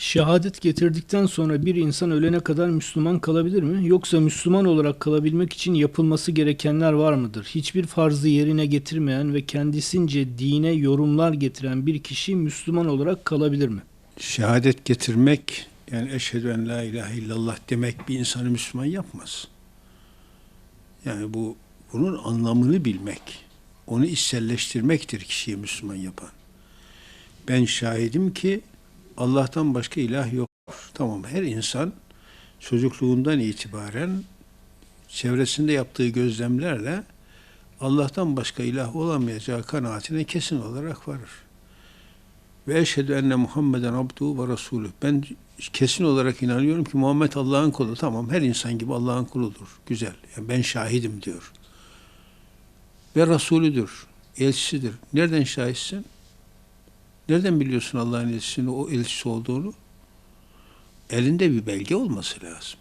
Şehadet getirdikten sonra bir insan ölene kadar Müslüman kalabilir mi? Yoksa Müslüman olarak kalabilmek için yapılması gerekenler var mıdır? Hiçbir farzı yerine getirmeyen ve kendisince dine yorumlar getiren bir kişi Müslüman olarak kalabilir mi? Şehadet getirmek yani eşhedü en la ilahe illallah demek bir insanı Müslüman yapmaz. Yani bu bunun anlamını bilmek, onu içselleştirmektir kişiyi Müslüman yapan. Ben şahidim ki Allah'tan başka ilah yok. Tamam her insan çocukluğundan itibaren çevresinde yaptığı gözlemlerle Allah'tan başka ilah olamayacağı kanaatine kesin olarak varır. Ve eşhedü enne Muhammeden abduhu ve resulü. Ben kesin olarak inanıyorum ki Muhammed Allah'ın kulu. Tamam her insan gibi Allah'ın kuludur. Güzel. Yani ben şahidim diyor. Ve Resulüdür. Elçisidir. Nereden şahitsin? Nereden biliyorsun Allah'ın elçisini, o elçisi olduğunu? Elinde bir belge olması lazım.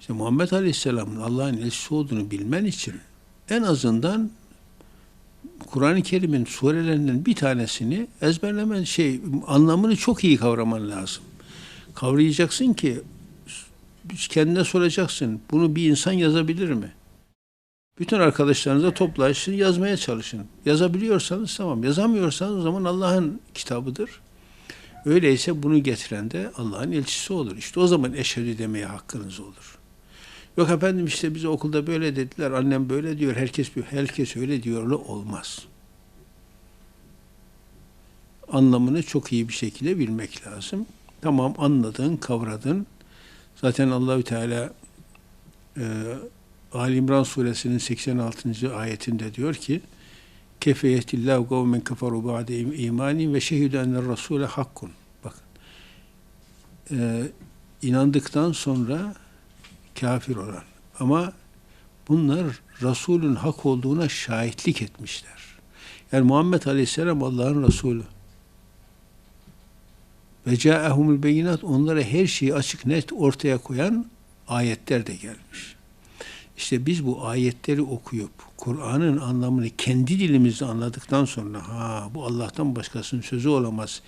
İşte Muhammed Aleyhisselam'ın Allah'ın elçisi olduğunu bilmen için en azından Kur'an-ı Kerim'in surelerinden bir tanesini ezberlemen şey anlamını çok iyi kavraman lazım. Kavrayacaksın ki kendine soracaksın. Bunu bir insan yazabilir mi? Bütün arkadaşlarınıza toplaşın, yazmaya çalışın. Yazabiliyorsanız tamam. Yazamıyorsanız o zaman Allah'ın kitabıdır. Öyleyse bunu getiren de Allah'ın elçisi olur. İşte o zaman eşhedü demeye hakkınız olur. Yok efendim işte bize okulda böyle dediler, annem böyle diyor, herkes herkes öyle diyor, olmaz. Anlamını çok iyi bir şekilde bilmek lazım. Tamam anladın, kavradın. Zaten Allahü Teala e, Ali İmran suresinin 86. ayetinde diyor ki Kefeyetillahu kavmen kafaru ba'de imani ve şehidü enne rasule hakkun. Bakın. E, inandıktan sonra kafir olan. Ama bunlar Resulün hak olduğuna şahitlik etmişler. Yani Muhammed Aleyhisselam Allah'ın Resulü. Ve ca'ehumul beyinat onlara her şeyi açık net ortaya koyan ayetler de gelmiş. İşte biz bu ayetleri okuyup Kur'an'ın anlamını kendi dilimizde anladıktan sonra ha bu Allah'tan başkasının sözü olamaz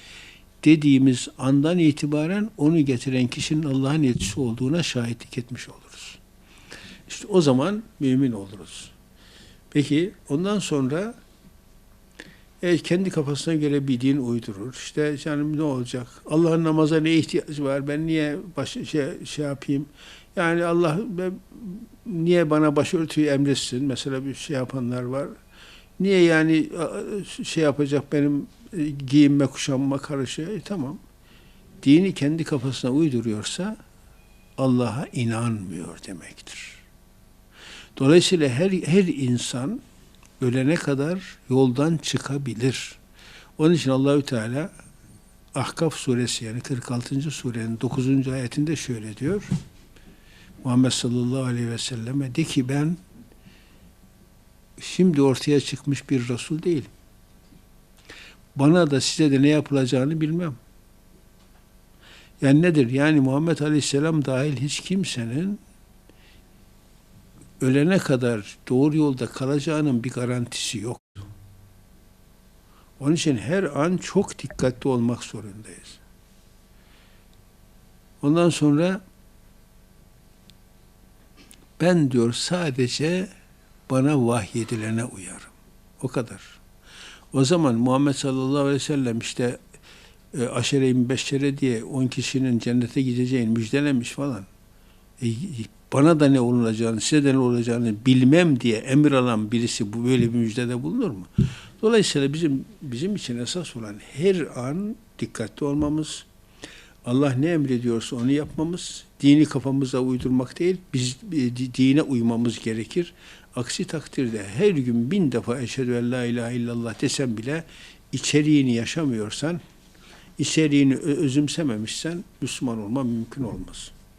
dediğimiz andan itibaren onu getiren kişinin Allah'ın elçisi olduğuna şahitlik etmiş oluruz. İşte o zaman mümin oluruz. Peki ondan sonra e, kendi kafasına göre bir din uydurur. İşte canım ne olacak? Allah'ın namaza ne ihtiyacı var? Ben niye baş, şey, şey yapayım? Yani Allah ben, niye bana başörtüyü emretsin? Mesela bir şey yapanlar var. Niye yani şey yapacak benim e, giyinme kuşanma karışıyor? E, tamam. Dini kendi kafasına uyduruyorsa Allah'a inanmıyor demektir. Dolayısıyla her her insan ölene kadar yoldan çıkabilir. Onun için Allahü Teala Ahkaf suresi yani 46. surenin 9. ayetinde şöyle diyor. Muhammed sallallahu aleyhi ve selleme de ki ben şimdi ortaya çıkmış bir Resul değilim. Bana da size de ne yapılacağını bilmem. Yani nedir? Yani Muhammed Aleyhisselam dahil hiç kimsenin ölene kadar doğru yolda kalacağının bir garantisi yok. Onun için her an çok dikkatli olmak zorundayız. Ondan sonra ben diyor sadece bana vahyedilene uyarım. O kadar. O zaman Muhammed sallallahu aleyhi ve sellem işte e, aşere-i beşşere diye on kişinin cennete gideceğini müjdelemiş falan. E, bana da ne olacağını, size de ne olacağını bilmem diye emir alan birisi bu böyle bir müjdede bulunur mu? Dolayısıyla bizim bizim için esas olan her an dikkatli olmamız, Allah ne emrediyorsa onu yapmamız, dini kafamıza uydurmak değil, biz e, dine uymamız gerekir. Aksi takdirde her gün bin defa eşhedü en la ilahe illallah desem bile içeriğini yaşamıyorsan, içeriğini özümsememişsen Müslüman olma mümkün olmaz.